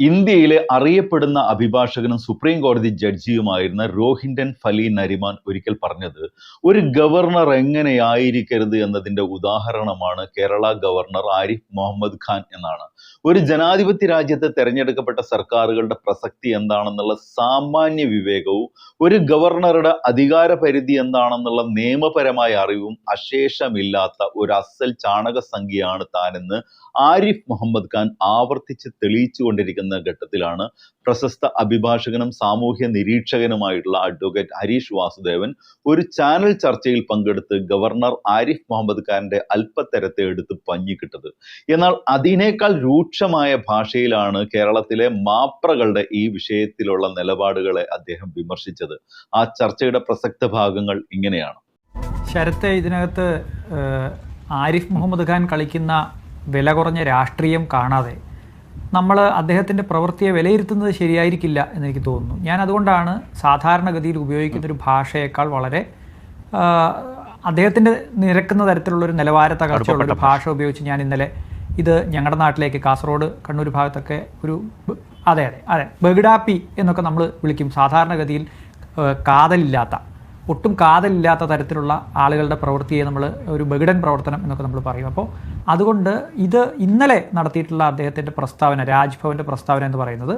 ഇന്ത്യയിലെ അറിയപ്പെടുന്ന അഭിഭാഷകനും സുപ്രീം കോടതി ജഡ്ജിയുമായിരുന്ന രോഹിൻഡൻ ഫലി നരിമാൻ ഒരിക്കൽ പറഞ്ഞത് ഒരു ഗവർണർ എങ്ങനെയായിരിക്കരുത് എന്നതിന്റെ ഉദാഹരണമാണ് കേരള ഗവർണർ ആരിഫ് മുഹമ്മദ് ഖാൻ എന്നാണ്. ഒരു ജനാധിപത്യ രാജ്യത്ത് തെരഞ്ഞെടുക്കപ്പെട്ട സർക്കാരുകളുടെ പ്രസക്തി എന്താണെന്നുള്ള സാമാന്യ വിവേകവും ഒരു ഗവർണറുടെ അധികാര പരിധി എന്താണെന്നുള്ള നിയമപരമായ അറിവും അശേഷമില്ലാത്ത ഒരു അസൽ ചാണക സംഖ്യയാണ് താനെന്ന് ആരിഫ് മുഹമ്മദ് ഖാൻ ആവർത്തിച്ച് തെളിയിച്ചുകൊണ്ടിരിക്കുന്ന ഘട്ടത്തിലാണ് പ്രശസ്ത അഭിഭാഷകനും സാമൂഹ്യ നിരീക്ഷകനുമായിട്ടുള്ള അഡ്വക്കേറ്റ് ഹരീഷ് വാസുദേവൻ ഒരു ചാനൽ ചർച്ചയിൽ പങ്കെടുത്ത് ഗവർണർ ആരിഫ് മുഹമ്മദ് ഖാന്റെ അല്പത്തരത്തെ എടുത്ത് പഞ്ഞിക്കിട്ടത്. എന്നാൽ അതിനേക്കാൾ രൂക്ഷമായ ഭാഷയിലാണ് കേരളത്തിലെ മാപ്രകളുടെ ഈ വിഷയത്തിലുള്ള നിലപാടുകളെ അദ്ദേഹം വിമർശിച്ചത്. ആ ചർച്ചയുടെ പ്രസക്ത ഭാഗങ്ങൾ ഇങ്ങനെയാണ്. ശരത്ത് ഇതിനകത്ത് ആരിഫ് മുഹമ്മദ് ഖാൻ കളിക്കുന്ന വില കുറഞ്ഞ രാഷ്ട്രീയം കാണാതെ നമ്മൾ അദ്ദേഹത്തിന്റെ പ്രവൃത്തിയെ വിലയിരുത്തുന്നത് ശരിയായിരിക്കില്ല എന്നെനിക്ക് തോന്നുന്നു. ഞാൻ അതുകൊണ്ടാണ് സാധാരണഗതിയിൽ ഉപയോഗിക്കുന്ന ഒരു ഭാഷയേക്കാൾ വളരെ അദ്ദേഹത്തിന്റെ നിരക്കുന്ന തരത്തിലുള്ള ഒരു നിലവാര തകർച്ചയുള്ള ഒരു ഭാഷ ഉപയോഗിച്ച് ഞാൻ ഇന്നലെ ഇത് ഞങ്ങളുടെ നാട്ടിലേക്ക് കാസർഗോഡ് കണ്ണൂർ ഭാഗത്തൊക്കെ ഒരു അതെ അതെ അതെ ബഗിഡാപ്പി എന്നൊക്കെ നമ്മൾ വിളിക്കും. സാധാരണഗതിയിൽ കാതലില്ലാത്ത ഒട്ടും കാതലില്ലാത്ത തരത്തിലുള്ള ആളുകളുടെ പ്രവൃത്തിയെ നമ്മൾ ഒരു ബഗിഡൻ പ്രവർത്തനം എന്നൊക്കെ നമ്മൾ പറയും. അപ്പോൾ അതുകൊണ്ട് ഇത് ഇന്നലെ നടത്തിയിട്ടുള്ള അദ്ദേഹത്തിന്റെ പ്രസ്താവന രാജ്ഭവന്റെ പ്രസ്താവന എന്ന് പറയുന്നത്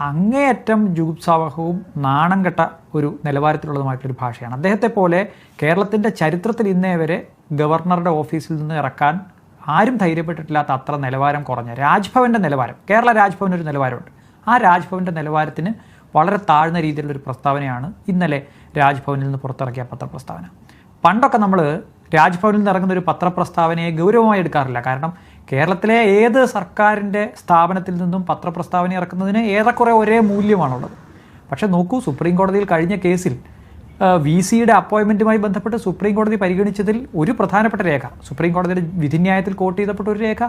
അങ്ങേയറ്റം ജുഗുപ്സാവഹവും നാണം കെട്ട ഒരു നിലവാരത്തിലുള്ളതുമായിട്ടൊരു ഭാഷയാണ്. അദ്ദേഹത്തെ പോലെ കേരളത്തിന്റെ ചരിത്രത്തിൽ ഇന്നേ വരെ ഗവർണറുടെ ഓഫീസിൽ നിന്ന് ഇറക്കാൻ ആരും ധൈര്യപ്പെട്ടിട്ടില്ലാത്ത അത്ര നിലവാരം കുറഞ്ഞ രാജ്ഭവന്റെ നിലവാരം കേരള രാജ്ഭവൻ ഒരു നിലവാരമുണ്ട്. ആ രാജ്ഭവന്റെ നിലവാരത്തിന് വളരെ താഴ്ന്ന രീതിയിലുള്ളൊരു പ്രസ്താവനയാണ് ഇന്നലെ രാജ്ഭവനിൽ നിന്ന് പുറത്തിറക്കിയ പത്രപ്രസ്താവന. പണ്ടൊക്കെ നമ്മൾ രാജ്ഭവനിൽ നിന്ന് ഇറങ്ങുന്ന ഒരു പത്രപ്രസ്താവനയെ ഗൗരവമായി എടുക്കാറില്ല. കാരണം കേരളത്തിലെ ഏത് സർക്കാരിന്റെ സ്ഥാപനത്തിൽ നിന്നും പത്രപ്രസ്താവന ഇറക്കുന്നതിന് ഏറെക്കുറെ ഒരേ മൂല്യമാണുള്ളത്. പക്ഷേ നോക്കൂ സുപ്രീം കോടതിയിൽ കഴിഞ്ഞ കേസിൽ വി സിയുടെ അപ്പോയിൻമെന്റുമായി ബന്ധപ്പെട്ട് സുപ്രീം കോടതി പരിഗണിച്ചതിൽ ഒരു പ്രധാനപ്പെട്ട രേഖ. സുപ്രീം കോടതിയുടെ വിധിന്യായത്തിൽ കോട്ട് ചെയ്തപ്പെട്ട ഒരു രേഖ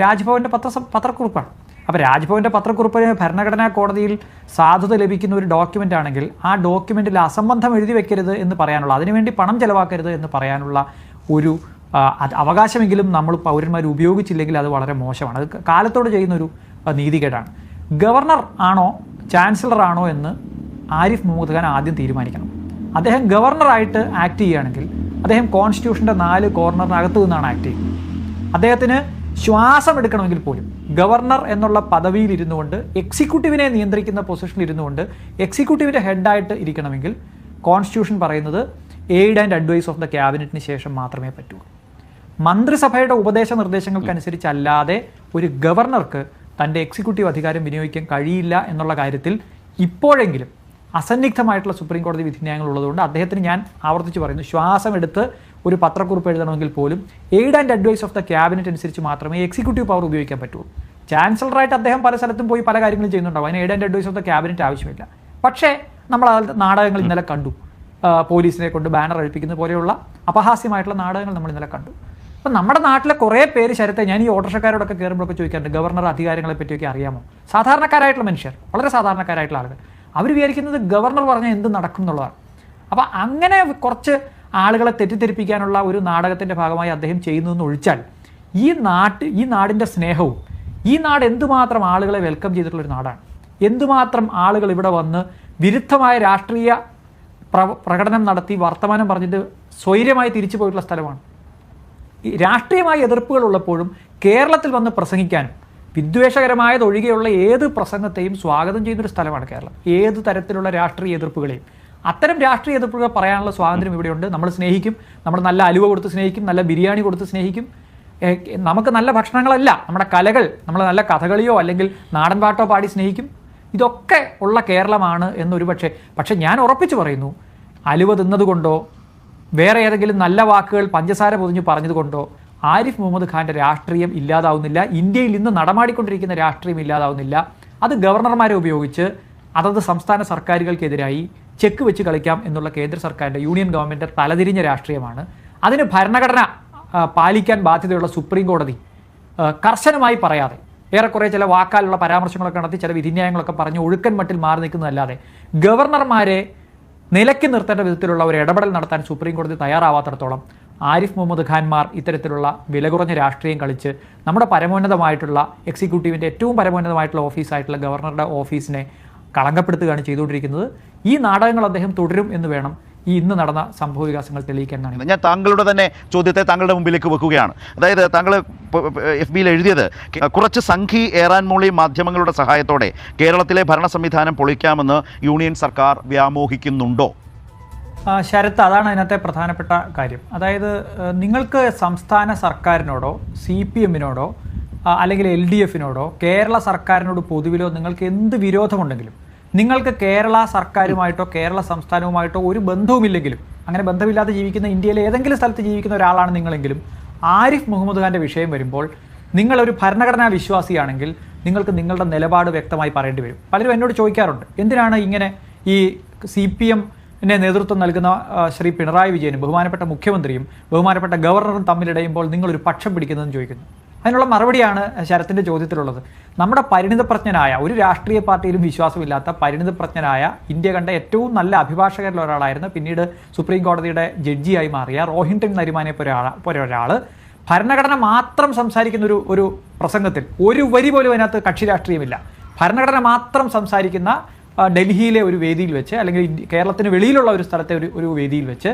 രാജ്ഭവന്റെ പത്ര പത്രക്കുറിപ്പാണ്. അപ്പോൾ രാജ്ഭവന്റെ പത്രക്കുറിപ്പിന് ഭരണഘടനാ കോടതിയിൽ സാധുത ലഭിക്കുന്ന ഒരു ഡോക്യുമെന്റ് ആണെങ്കിൽ ആ ഡോക്യുമെന്റിൽ അസംബന്ധം എഴുതി വെക്കരുത് എന്ന് പറയാനുള്ള അതിനുവേണ്ടി പണം ചെലവാക്കരുത് എന്ന് പറയാനുള്ള ഒരു അവകാശമെങ്കിലും നമ്മൾ പൗരന്മാർ ഉപയോഗിച്ചില്ലെങ്കിൽ അത് വളരെ മോശമാണ്. അത് കാലത്തോട് ചെയ്യുന്നൊരു നീതികേടാണ്. ഗവർണർ ആണോ ചാൻസലർ ആണോ എന്ന് ആരിഫ് മുഹമ്മദ് ഖാൻ ആദ്യം തീരുമാനിക്കണം. അദ്ദേഹം ഗവർണറായിട്ട് ആക്ട് ചെയ്യുകയാണെങ്കിൽ അദ്ദേഹം കോൺസ്റ്റിറ്റ്യൂഷന്റെ നാല് കോർണറിനകത്ത് നിന്നാണ് ആക്ട് ചെയ്യുന്നത്. അദ്ദേഹത്തിന് ശ്വാസം എടുക്കണമെങ്കിൽ പോലും ഗവർണർ എന്നുള്ള പദവിയിൽ ഇരുന്നുകൊണ്ട് എക്സിക്യൂട്ടീവിനെ നിയന്ത്രിക്കുന്ന പൊസിഷനിൽ ഇരുന്നുകൊണ്ട് എക്സിക്യൂട്ടീവിന്റെ ഹെഡായിട്ട് ഇരിക്കണമെങ്കിൽ കോൺസ്റ്റിറ്റ്യൂഷൻ പറയുന്നത് aid and advice of the ക്യാബിനറ്റിന് ശേഷം മാത്രമേ പറ്റുള്ളൂ മന്ത്രിസഭയുടെ ഉപദേശ നിർദ്ദേശങ്ങൾക്കനുസരിച്ചല്ലാതെ ഒരു ഗവർണർക്ക് തന്റെ എക്സിക്യൂട്ടീവ് അധികാരം വിനിയോഗിക്കാൻ കഴിയില്ല എന്നുള്ള കാര്യത്തിൽ ഇപ്പോഴെങ്കിലും അസന്നിഗ്ധമായിട്ടുള്ള സുപ്രീം കോടതി വിധിന്യായങ്ങൾ ഉള്ളതുകൊണ്ട് അദ്ദേഹത്തിന് ഞാൻ ആവർത്തിച്ച് പറയുന്നു ശ്വാസം എടുത്ത് ഒരു പത്രക്കുറിപ്പ് എഴുതണമെങ്കിൽ പോലും aid and advice of the cabinet അനുസരിച്ച് മാത്രമേ എക്സിക്യൂട്ടീവ് പവർ ഉപയോഗിക്കാൻ പറ്റുള്ളൂ ചാൻസലറായിട്ട് അദ്ദേഹം പല സ്ഥലത്തും പോയി പല കാര്യങ്ങളും ചെയ്യുന്നുണ്ടാവും. അതിന് aid and advice of the cabinet ആവശ്യമില്ല. പക്ഷേ നമ്മൾ നാടകങ്ങൾ ഇന്നലെ കണ്ടു. പോലീസിനെ കൊണ്ട് ബാനർ അഴിപ്പിക്കുന്ന പോലെയുള്ള അപഹാസ്യമായിട്ടുള്ള നാടകങ്ങൾ നമ്മൾ ഇന്നലെ കണ്ടു. അപ്പം നമ്മുടെ നാട്ടിലെ കുറേ പേര് ശരത്തെ ഞാൻ ഈ ഓട്ടർഷക്കാരോടൊക്കെ കയറുമ്പോഴൊക്കെ ചോദിക്കാറുണ്ട് ഗവർണർ അധികാരങ്ങളെ പറ്റിയൊക്കെ അറിയാമോ? സാധാരണക്കാരായിട്ടുള്ള മനുഷ്യർ വളരെ സാധാരണക്കാരായിട്ടുള്ള ആളുകൾ. അവർ വിചാരിക്കുന്നത് ഗവർണർ പറഞ്ഞാൽ എന്ത് നടക്കും എന്നുള്ളതാണ്. അപ്പോൾ അങ്ങനെ കുറച്ച് ആളുകളെ തെറ്റിദ്ധരിപ്പിക്കാനുള്ള ഒരു നാടകത്തിന്റെ ഭാഗമായി അദ്ദേഹം ചെയ്യുന്നു എന്ന് ഒഴിച്ചാൽ ഈ നാട്ട് ഈ നാടിന്റെ സ്നേഹവും ഈ നാട് എന്തുമാത്രം ആളുകളെ വെൽക്കം ചെയ്തിട്ടുള്ള ഒരു നാടാണ്. എന്തുമാത്രം ആളുകൾ ഇവിടെ വന്ന് വിരുദ്ധമായ രാഷ്ട്രീയ പ്രകടനം നടത്തി വർത്തമാനം പറഞ്ഞിട്ട് സ്വൈര്യമായി തിരിച്ചു പോയിട്ടുള്ള സ്ഥലമാണ്. രാഷ്ട്രീയമായ എതിർപ്പുകൾ ഉള്ളപ്പോഴും കേരളത്തിൽ വന്ന് പ്രസംഗിക്കാനും വിദ്വേഷകരമായതൊഴികെയുള്ള ഏത് പ്രസംഗത്തെയും സ്വാഗതം ചെയ്യുന്നൊരു സ്ഥലമാണ് കേരളം. ഏത് തരത്തിലുള്ള രാഷ്ട്രീയ എതിർപ്പുകളെയും അത്തരം രാഷ്ട്രീയ എതിർപ്പുകൾ പറയാനുള്ള സ്വാതന്ത്ര്യം ഇവിടെയുണ്ട്. നമ്മൾ സ്നേഹിക്കും. നമ്മൾ നല്ല അലുവ കൊടുത്ത് സ്നേഹിക്കും. നല്ല ബിരിയാണി കൊടുത്ത് സ്നേഹിക്കും. നമുക്ക് നല്ല ഭക്ഷണങ്ങളല്ല. നമ്മുടെ കലകൾ നമ്മൾ നല്ല കഥകളിയോ അല്ലെങ്കിൽ നാടൻ പാട്ടോ പാടി സ്നേഹിക്കും. ഇതൊക്കെ ഉള്ള കേരളമാണ് എന്നൊരു പക്ഷേ പക്ഷേ ഞാൻ ഉറപ്പിച്ചു പറയുന്നു അലുവ തിന്നതുകൊണ്ടോ വേറെ ഏതെങ്കിലും നല്ല വാക്കുകൾ പഞ്ചസാര പൊതിഞ്ഞ് പറഞ്ഞതുകൊണ്ടോ ആരിഫ് മുഹമ്മദ് ഖാന്റെ രാഷ്ട്രീയം ഇല്ലാതാവുന്നില്ല. ഇന്ത്യയിൽ ഇന്ന് നടമാടിക്കൊണ്ടിരിക്കുന്ന രാഷ്ട്രീയം ഇല്ലാതാവുന്നില്ല. അത് ഗവർണർമാരെ ഉപയോഗിച്ച് അതത് സംസ്ഥാന സർക്കാരുകൾക്കെതിരായി ചെക്ക് വെച്ച് കളിക്കാം എന്നുള്ള കേന്ദ്ര സർക്കാരിന്റെ യൂണിയൻ ഗവൺമെന്റ് തലതിരിഞ്ഞ രാഷ്ട്രീയമാണ്. അതിന് ഭരണഘടന പാലിക്കാൻ ബാധ്യതയുള്ള സുപ്രീം കോടതി കർശനമായി പറയാതെ ഏറെക്കുറെ ചില വാക്കാലുള്ള പരാമർശങ്ങളൊക്കെ നടത്തി ചില വിധിന്യായങ്ങളൊക്കെ പറഞ്ഞ് ഒഴുക്കൻ മട്ടിൽ മാറി നിൽക്കുന്നതല്ലാതെ ഗവർണർമാരെ നിലയ്ക്ക് നിർത്തേണ്ട വിധത്തിലുള്ള ഒരു ഇടപെടൽ നടത്താൻ സുപ്രീം കോടതി തയ്യാറാവാത്തിടത്തോളം ആരിഫ് മുഹമ്മദ് ഖാൻമാർ ഇത്തരത്തിലുള്ള വില കുറഞ്ഞ രാഷ്ട്രീയം കളിച്ച് നമ്മുടെ പരമോന്നതമായിട്ടുള്ള എക്സിക്യൂട്ടീവിന്റെ ഏറ്റവും പരമോന്നതമായിട്ടുള്ള ഓഫീസായിട്ടുള്ള ഗവർണറുടെ ഓഫീസിനെ കളങ്കപ്പെടുത്തുകയാണ് ചെയ്തുകൊണ്ടിരിക്കുന്നത്. ഈ നാടകങ്ങൾ അദ്ദേഹം തുടരും എന്ന് വേണം ഈ ഇന്ന് നടന്ന സംഭവ വികാസങ്ങൾ തെളിയിക്കാൻ എന്നാണ് ഞാൻ താങ്കളുടെ തന്നെ ചോദ്യത്തെ താങ്കളുടെ മുമ്പിലേക്ക് വെക്കുകയാണ്. അതായത് താങ്കൾ എഫ് ബിയിൽ എഴുതിയത് കുറച്ച് സംഘി ഏറാൻ മൂളി മാധ്യമങ്ങളുടെ സഹായത്തോടെ കേരളത്തിലെ ഭരണ സംവിധാനം പൊളിക്കാമെന്ന് യൂണിയൻ സർക്കാർ വ്യാമോഹിക്കുന്നുണ്ടോ? ശരത്ത് അതാണ് അതിനകത്തെ പ്രധാനപ്പെട്ട കാര്യം. അതായത് നിങ്ങൾക്ക് സംസ്ഥാന സർക്കാരിനോടോ സി പി എമ്മിനോടോ അല്ലെങ്കിൽ എൽ ഡി എഫിനോടോ കേരള സർക്കാരിനോട് പൊതുവിലോ നിങ്ങൾക്ക് എന്ത് വിരോധമുണ്ടെങ്കിലും നിങ്ങൾക്ക് കേരള സർക്കാരുമായിട്ടോ കേരള സംസ്ഥാനവുമായിട്ടോ ഒരു ബന്ധവുമില്ലെങ്കിലും അങ്ങനെ ബന്ധമില്ലാതെ ജീവിക്കുന്ന ഇന്ത്യയിലെ ഏതെങ്കിലും സ്ഥലത്ത് ജീവിക്കുന്ന ഒരാളാണ് നിങ്ങളെങ്കിലും ആരിഫ് മുഹമ്മദ് ഖാന്റെ വിഷയം വരുമ്പോൾ നിങ്ങളൊരു ഭരണഘടനാ വിശ്വാസിയാണെങ്കിൽ നിങ്ങൾക്ക് നിങ്ങളുടെ നിലപാട് വ്യക്തമായി പറയേണ്ടി വരും. പലരും എന്നോട് ചോദിക്കാറുണ്ട് എന്തിനാണ് ഇങ്ങനെ ഈ സി പി എം നെ നേതൃത്വം നൽകുന്ന ശ്രീ പിണറായി വിജയനും ബഹുമാനപ്പെട്ട മുഖ്യമന്ത്രിയും ബഹുമാനപ്പെട്ട ഗവർണറും തമ്മിലിടയുമ്പോൾ നിങ്ങളൊരു പക്ഷം പിടിക്കുന്നതെന്ന് ചോദിക്കുന്നു? അതിനുള്ള മറുപടിയാണ് ശരത്തിന്റെ ചോദ്യത്തിലുള്ളത്. നമ്മുടെ പരിണിതപ്രജ്ഞനായ ഒരു രാഷ്ട്രീയ പാർട്ടിയിലും വിശ്വാസമില്ലാത്ത പരിണിതപ്രജ്ഞനായ ഇന്ത്യ കണ്ട ഏറ്റവും നല്ല അഭിഭാഷകരിൽ ഒരാളായിരുന്നു. പിന്നീട് സുപ്രീം കോടതിയുടെ ജഡ്ജിയായി മാറിയ റോഹിൻടൺ നരിമാനെ പോലെ ഒരാൾ ഭരണഘടന മാത്രം സംസാരിക്കുന്ന ഒരു ഒരു പ്രസംഗത്തിൽ ഒരു വരി പോലും അതിനകത്ത് കക്ഷി രാഷ്ട്രീയമില്ല. ഭരണഘടന മാത്രം സംസാരിക്കുന്ന ഡൽഹിയിലെ ഒരു വേദിയിൽ വെച്ച് അല്ലെങ്കിൽ കേരളത്തിന് വെളിയിലുള്ള ഒരു സ്ഥലത്തെ ഒരു ഒരു വേദിയിൽ വെച്ച്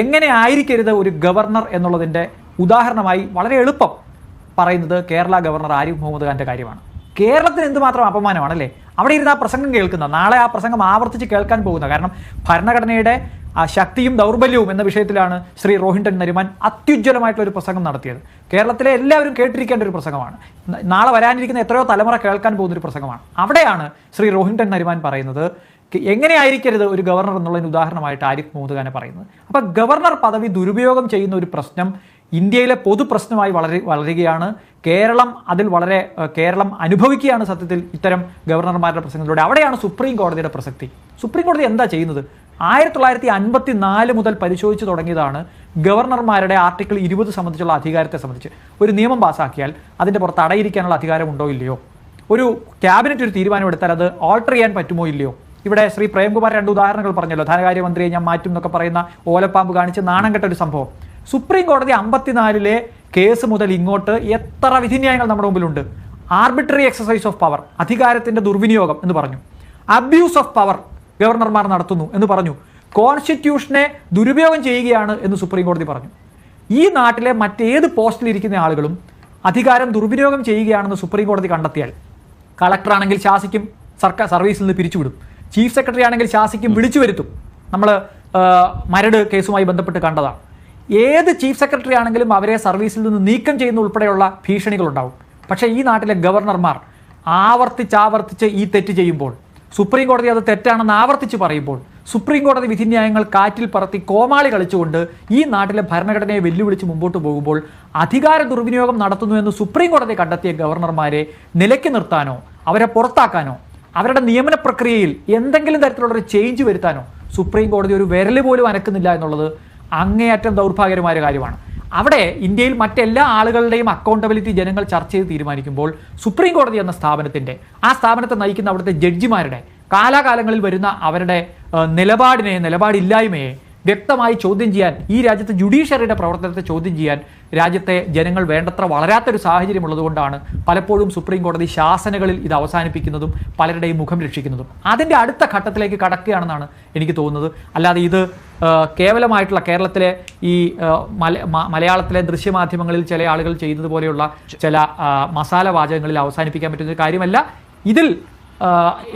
എങ്ങനെ ആയിരിക്കരുത് ഒരു ഗവർണർ എന്നുള്ളതിന്റെ ഉദാഹരണമായി വളരെ എളുപ്പം പറയുന്നത് കേരള ഗവർണർ ആരിഫ് മുഹമ്മദ് ഖാന്റെ കാര്യമാണ്. കേരളത്തിന് എന്തുമാത്രം അപമാനമാണല്ലേ അവിടെ ഇരുന്ന് ആ പ്രസംഗം കേൾക്കുന്ന നാളെ ആ പ്രസംഗം ആവർത്തിച്ച് കേൾക്കാൻ പോകുന്ന കാരണം ഭരണഘടനയുടെ ശക്തിയും ദൗർബല്യവും എന്ന വിഷയത്തിലാണ് ശ്രീ റോഹിൻഡൻ നരിമാൻ അത്യുജ്വലമായിട്ടുള്ള ഒരു പ്രസംഗം നടത്തിയത്. കേരളത്തിലെ എല്ലാവരും കേട്ടിരിക്കേണ്ട ഒരു പ്രസംഗമാണ്. നാളെ വരാനിരിക്കുന്ന എത്രയോ തലമുറ കേൾക്കാൻ പോകുന്ന ഒരു പ്രസംഗമാണ്. അവിടെയാണ് ശ്രീ റോഹിൻഡൻ നരിമാൻ പറയുന്നത് എങ്ങനെയായിരിക്കരുത് ഒരു ഗവർണർ എന്നുള്ളതിന് ഉദാഹരണമായിട്ട് ആരിഫ് മുഹമ്മദ് ഖാനെ പറയുന്നത്. അപ്പൊ ഗവർണർ പദവി ദുരുപയോഗം ചെയ്യുന്ന ഒരു പ്രശ്നം ഇന്ത്യയിലെ പൊതുപ്രശ്നമായി വളരെ വളരുകയാണ്. കേരളം അതിൽ വളരെ കേരളം അനുഭവിക്കുകയാണ് സത്യത്തിൽ ഇത്തരം ഗവർണർമാരുടെ പ്രസംഗത്തിലൂടെ. അവിടെയാണ് സുപ്രീം കോടതിയുടെ പ്രസക്തി. സുപ്രീം കോടതി എന്താ ചെയ്യുന്നത്? ആയിരത്തി തൊള്ളായിരത്തി അൻപത്തി നാല് മുതൽ പരിശോധിച്ച് തുടങ്ങിയതാണ് ഗവർണർമാരുടെ ആർട്ടിക്കിൾ ഇരുപത് സംബന്ധിച്ചുള്ള അധികാരത്തെ സംബന്ധിച്ച്. ഒരു നിയമം പാസ്സാക്കിയാൽ അതിന്റെ പുറത്ത് അടയിരിക്കാനുള്ള അധികാരമുണ്ടോ ഇല്ലയോ? ഒരു ക്യാബിനറ്റ് ഒരു തീരുമാനം തീരുമാനമെടുത്താൽ അത് ഓൾട്ടർ ചെയ്യാൻ പറ്റുമോ ഇല്ലയോ? ഇവിടെ ശ്രീ പ്രേംകുമാർ രണ്ട് ഉദാഹരണങ്ങൾ പറഞ്ഞല്ലോ. ധനകാര്യമന്ത്രിയെ ഞാൻ മാറ്റും എന്നൊക്കെ പറയുന്ന ഓലപ്പാമ്പ് കാണിച്ച് നാണം കെട്ട ഒരു സംഭവം. സുപ്രീം കോടതി അമ്പത്തിനാലിലെ കേസ് മുതൽ ഇങ്ങോട്ട് എത്ര വിധിന്യായങ്ങൾ നമ്മുടെ മുമ്പിലുണ്ട്? ആർബിട്രറി എക്സസൈസ് ഓഫ് പവർ അധികാരത്തിന്റെ ദുർവിനിയോഗം എന്ന് പറഞ്ഞു. അബ്യൂസ് ഓഫ് പവർ ഗവർണർമാർ നടത്തുന്നു എന്ന് പറഞ്ഞു. കോൺസ്റ്റിറ്റ്യൂഷനെ ദുരുപയോഗം ചെയ്യുകയാണ് എന്ന് സുപ്രീം കോടതി പറഞ്ഞു. ഈ നാട്ടിലെ മറ്റേത് പോസ്റ്റിലിരിക്കുന്ന ആളുകളും അധികാരം ദുർവിനിയോഗം ചെയ്യുകയാണെന്ന് സുപ്രീം കോടതി കണ്ടെത്തിയാൽ കളക്ടറാണെങ്കിൽ ശാസിക്കും സർക്കാർ സർവീസിൽ നിന്ന് പിരിച്ചുവിടും. ചീഫ് സെക്രട്ടറി ആണെങ്കിൽ ശാസിക്കും വിളിച്ചു വരുത്തും നമ്മൾ മരട് കേസുമായി ബന്ധപ്പെട്ട് കണ്ടതാണ്. ഏത് ചീഫ് സെക്രട്ടറി ആണെങ്കിലും അവരെ സർവീസിൽ നിന്ന് നീക്കം ചെയ്യുന്ന ഉൾപ്പെടെയുള്ള ഭീഷണികളുണ്ടാവും. പക്ഷേ ഈ നാട്ടിലെ ഗവർണർമാർ ആവർത്തിച്ചാവർത്തിച്ച് ഈ തെറ്റ് ചെയ്യുമ്പോൾ സുപ്രീം കോടതി അത് തെറ്റാണെന്ന് ആവർത്തിച്ച് പറയുമ്പോൾ സുപ്രീം കോടതി വിധിന്യായങ്ങൾ കാറ്റിൽ പറത്തി കോമാളി കളിച്ചുകൊണ്ട് ഈ നാട്ടിലെ ഭരണഘടനയെ വെല്ലുവിളിച്ച് മുമ്പോട്ട് പോകുമ്പോൾ അധികാര ദുർവിനിയോഗം നടത്തുന്നുവെന്ന് സുപ്രീം കോടതി കണ്ടെത്തിയ ഗവർണർമാരെ നിലയ്ക്ക് നിർത്താനോ അവരെ പുറത്താക്കാനോ അവരുടെ നിയമന പ്രക്രിയയിൽ എന്തെങ്കിലും തരത്തിലുള്ള ഒരു ചേഞ്ച് വരുത്താനോ സുപ്രീം കോടതി ഒരു വിരൽ പോലും അനക്കുന്നില്ല എന്നുള്ളത് അങ്ങേയറ്റം ദൗർഭാഗ്യകരമായ കാര്യമാണ്. അവിടെ ഇന്ത്യയിൽ മറ്റെല്ലാ ആളുകളുടെയും അക്കൗണ്ടബിലിറ്റി ജനങ്ങൾ ചർച്ച ചെയ്ത് തീരുമാനിക്കുമ്പോൾ സുപ്രീം കോടതി എന്ന സ്ഥാപനത്തിന്റെ ആ സ്ഥാപനത്തെ നയിക്കുന്ന അവിടുത്തെ ജഡ്ജിമാരുടെ കാലാകാലങ്ങളിൽ വരുന്ന അവരുടെ നിലപാടിനെ നിലപാടില്ലായ്മയെ വ്യക്തമായി ചോദ്യം ചെയ്യാൻ ഈ രാജ്യത്തെ ജുഡീഷ്യറിയുടെ പ്രവർത്തനത്തെ ചോദ്യം ചെയ്യാൻ രാജ്യത്തെ ജനങ്ങൾ വേണ്ടത്ര വളരാത്തൊരു സാഹചര്യം ഉള്ളതുകൊണ്ടാണ് പലപ്പോഴും സുപ്രീം കോടതി ശാസനകളിൽ ഇത് അവസാനിപ്പിക്കുന്നതും പലരുടെയും മുഖം രക്ഷിക്കുന്നതും. അതിന്റെ അടുത്ത ഘട്ടത്തിലേക്ക് കടക്കുകയാണെന്നാണ് എനിക്ക് തോന്നുന്നത്. അല്ലാതെ ഇത് കേവലമായിട്ടുള്ള കേരളത്തിലെ ഈ മല- മലയാളത്തിലെ ദൃശ്യമാധ്യമങ്ങളിൽ ചില ആളുകൾ ചെയ്യുന്നത് പോലെയുള്ള ചില മസാല വാചകങ്ങളിൽ അവസാനിപ്പിക്കാൻ പറ്റുന്ന കാര്യമല്ല. ഇതിൽ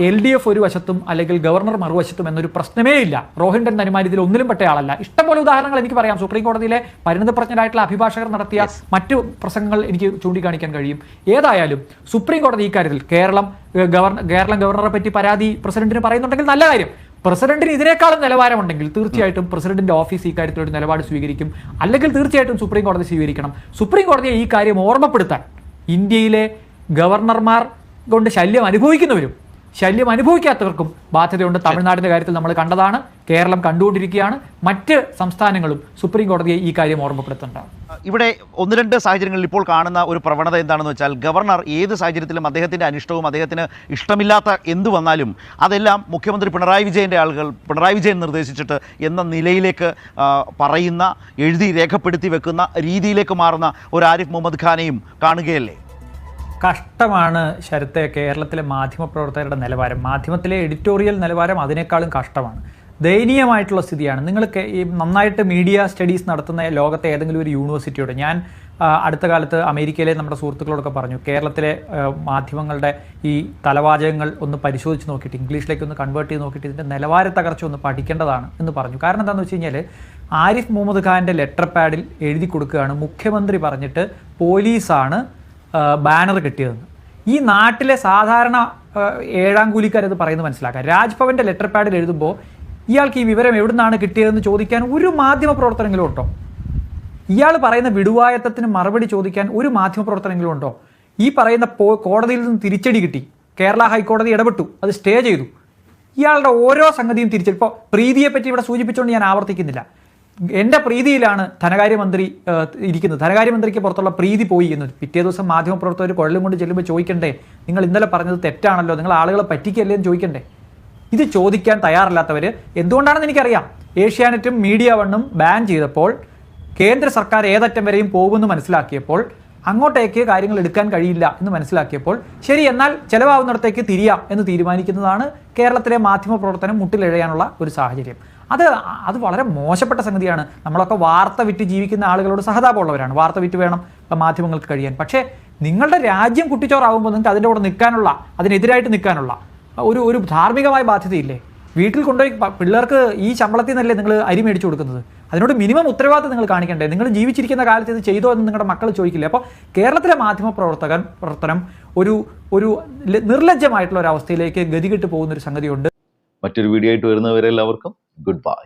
എൽ ഡി എഫ് ഒരു വശത്തും അല്ലെങ്കിൽ ഗവർണർ മറുവശത്തും എന്നൊരു പ്രശ്നമേ ഇല്ല. റോഹിൻഡൻ നനുമാരിതിൽ ഒന്നിലും പെട്ട ആളല്ല. ഇഷ്ടംപോലെ ഉദാഹരണങ്ങൾ എനിക്ക് പറയാം. സുപ്രീം കോടതിയിലെ പരിണതപ്രജ്ഞരായിട്ടുള്ള അഭിഭാഷകർ നടത്തിയ മറ്റു പ്രസംഗങ്ങൾ എനിക്ക് ചൂണ്ടിക്കാണിക്കാൻ കഴിയും. ഏതായാലും സുപ്രീം കോടതി ഇക്കാര്യത്തിൽ കേരളം ഗവർണർ കേരളം ഗവർണറെ പറ്റി പരാതി പ്രസിഡന്റിന് പറയുന്നുണ്ടെങ്കിൽ നല്ല കാര്യം. പ്രസിഡന്റിന് ഇതിനേക്കാളും നിലവാരമുണ്ടെങ്കിൽ തീർച്ചയായിട്ടും പ്രസിഡന്റിന്റെ ഓഫീസ് ഈ കാര്യത്തിൽ ഒരു നിലപാട് സ്വീകരിക്കും. അല്ലെങ്കിൽ തീർച്ചയായിട്ടും സുപ്രീം കോടതി സ്വീകരിക്കണം. സുപ്രീം കോടതിയെ ഈ കാര്യം ഓർമ്മപ്പെടുത്താൻ ഇന്ത്യയിലെ ഗവർണർമാർ കൊണ്ട് ശല്യം അനുഭവിക്കുന്നവരും ശല്യം അനുഭവിക്കാത്തവർക്കും ബാധ്യതയുണ്ട്. തമിഴ്നാടിന്റെ കാര്യത്തിൽ നമ്മൾ കണ്ടതാണ് കേരളം കണ്ടുകൊണ്ടിരിക്കുകയാണ്. മറ്റ് സംസ്ഥാനങ്ങളും സുപ്രീം കോടതിയെ ഈ കാര്യം ഓർമ്മപ്പെടുത്തുന്നുണ്ടാവും ഇവിടെ ഒന്ന് രണ്ട് സാഹചര്യങ്ങളിൽ ഇപ്പോൾ കാണുന്ന ഒരു പ്രവണത എന്താണെന്ന് വെച്ചാൽ ഗവർണർ ഏത് സാഹചര്യത്തിലും അദ്ദേഹത്തിന്റെ അനിഷ്ടവും അദ്ദേഹത്തിന് ഇഷ്ടമില്ലാത്ത എന്തു വന്നാലും അതെല്ലാം മുഖ്യമന്ത്രി പിണറായി വിജയന്റെ ആളുകൾ പിണറായി വിജയൻ നിർദ്ദേശിച്ചിട്ട് എന്ന നിലയിലേക്ക് പറയുന്ന എഴുതി രേഖപ്പെടുത്തി വെക്കുന്ന രീതിയിലേക്ക് മാറുന്ന ഒരു ആരിഫ് മുഹമ്മദ് ഖാനെയും കാണുകയല്ലേ? കഷ്ടമാണ് ശരത്തെ കേരളത്തിലെ മാധ്യമപ്രവർത്തകരുടെ നിലവാരം. മാധ്യമത്തിലെ എഡിറ്റോറിയൽ നിലവാരം അതിനേക്കാളും കഷ്ടമാണ്. ദയനീയമായിട്ടുള്ള സ്ഥിതിയാണ്. നിങ്ങൾക്ക് ഈ നന്നായിട്ട് മീഡിയ സ്റ്റഡീസ് നടത്തുന്ന ലോകത്തെ ഏതെങ്കിലും ഒരു യൂണിവേഴ്സിറ്റിയോട് ഞാൻ അടുത്ത കാലത്ത് അമേരിക്കയിലെ നമ്മുടെ സുഹൃത്തുക്കളോടൊക്കെ പറഞ്ഞു കേരളത്തിലെ മാധ്യമങ്ങളുടെ ഈ തലവാചകങ്ങൾ ഒന്ന് പരിശോധിച്ച് നോക്കിയിട്ട് ഇംഗ്ലീഷിലേക്ക് ഒന്ന് കൺവേർട്ട് ചെയ്ത് നോക്കിയിട്ട് ഇതിന്റെ നിലവാര തകർച്ച ഒന്ന് പഠിക്കേണ്ടതാണ് എന്ന് പറഞ്ഞു. കാരണം എന്താണെന്ന് വെച്ച് കഴിഞ്ഞാൽ ആരിഫ് മുഹമ്മദ് ഖാന്റെ ലെറ്റർ പാഡിൽ എഴുതി കൊടുക്കുകയാണ്. മുഖ്യമന്ത്രി പറഞ്ഞിട്ട് പോലീസാണ് ബാനർ കിട്ടിയതെന്ന് ഈ നാട്ടിലെ സാധാരണ ഏഴാം കൂലിക്കാരത് പറയുന്നത് മനസ്സിലാക്കാം. രാജ്ഭവന്റെ ലെറ്റർ പാഡിൽ എഴുതുമ്പോൾ ഇയാൾക്ക് ഈ വിവരം എവിടുന്നാണ് കിട്ടിയതെന്ന് ചോദിക്കാൻ ഒരു മാധ്യമ പ്രവർത്തനങ്ങളും ഉണ്ടോ? ഇയാൾ പറയുന്ന വിടുവായത്തത്തിന് മറുപടി ചോദിക്കാൻ ഒരു മാധ്യമ പ്രവർത്തനങ്ങളും ഉണ്ടോ? ഈ പറയുന്ന കോടതിയിൽ നിന്ന് തിരിച്ചടി കിട്ടി. കേരള ഹൈക്കോടതി ഇടപെട്ടു. അത് സ്റ്റേ ചെയ്തു. ഇയാളുടെ ഓരോ സംഗതിയും തിരിച്ചു ഇപ്പോൾ പ്രീതിയെപ്പറ്റി ഇവിടെ സൂചിപ്പിച്ചുകൊണ്ട് ഞാൻ ആവർത്തിക്കുന്നില്ല. എന്റെ പ്രീതിയിലാണ് ധനകാര്യമന്ത്രി ഇരിക്കുന്നത്. ധനകാര്യമന്ത്രിക്ക് പുറത്തുള്ള പ്രീതി പോയി എന്ന്. പിറ്റേ ദിവസം മാധ്യമപ്രവർത്തകർ കുഴലും കൊണ്ട് ചെല്ലുമ്പോൾ ചോദിക്കണ്ടേ നിങ്ങൾ ഇന്നലെ പറഞ്ഞത് തെറ്റാണല്ലോ നിങ്ങൾ ആളുകളെ പറ്റിക്കല്ലേ എന്ന് ചോദിക്കണ്ടേ? ഇത് ചോദിക്കാൻ തയ്യാറല്ലാത്തവർ എന്തുകൊണ്ടാണെന്ന് എനിക്കറിയാം. ഏഷ്യാനെറ്റും മീഡിയ വണ്ണും ബാൻ ചെയ്തപ്പോൾ കേന്ദ്ര സർക്കാർ ഏതറ്റം വരെയും പോകുമെന്ന് മനസ്സിലാക്കിയപ്പോൾ അങ്ങോട്ടേക്ക് കാര്യങ്ങൾ എടുക്കാൻ കഴിയില്ല എന്ന് മനസ്സിലാക്കിയപ്പോൾ ശരി എന്നാൽ ചിലവാകുന്നിടത്തേക്ക് തിരിയാം എന്ന് തീരുമാനിക്കുന്നതാണ് കേരളത്തിലെ മാധ്യമ പ്രവർത്തനം മുട്ടിലെഴയാനുള്ള ഒരു സാഹചര്യം. അത് അത് വളരെ മോശപ്പെട്ട സംഗതിയാണ്. നമ്മളൊക്കെ വാർത്ത വിറ്റ് ജീവിക്കുന്ന ആളുകളോട് സഹതാപമുള്ളവരാണ്. വാർത്ത വിറ്റ് വേണം മാധ്യമങ്ങൾക്ക് കഴിയാൻ. പക്ഷേ നിങ്ങളുടെ രാജ്യം കുട്ടിച്ചോറാകുമ്പോൾ നിങ്ങൾക്ക് അതിന്റെ കൂടെ നിൽക്കാനുള്ള അതിനെതിരായിട്ട് നിൽക്കാനുള്ള ഒരു ഒരു ധാർമ്മികമായ ബാധ്യതയില്ലേ? വീട്ടിൽ കൊണ്ടുപോയി പിള്ളേർക്ക് ഈ ശമ്പളത്തിൽ നിന്നല്ലേ നിങ്ങൾ അരി മേടിച്ചു കൊടുക്കുന്നത്? അതിനോട് മിനിമം ഉത്തരവാദിത്തം നിങ്ങൾ കാണിക്കണ്ടേ. നിങ്ങൾ ജീവിച്ചിരിക്കുന്ന കാലത്ത് ഇത് ചെയ്തോ എന്ന് നിങ്ങളുടെ മക്കൾ ചോദിക്കില്ല? അപ്പോൾ കേരളത്തിലെ മാധ്യമ പ്രവർത്തകൻ പ്രവർത്തനം ഒരു ഒരു നിർലജ്ജമായിട്ടുള്ള ഒരു അവസ്ഥയിലേക്ക് ഗതികെട്ട് പോകുന്ന ഒരു സംഗതിയുണ്ട്. മറ്റൊരു വീഡിയോ ആയിട്ട് വരുന്നവരെല്ലാവർക്കും ഗുഡ് ബൈ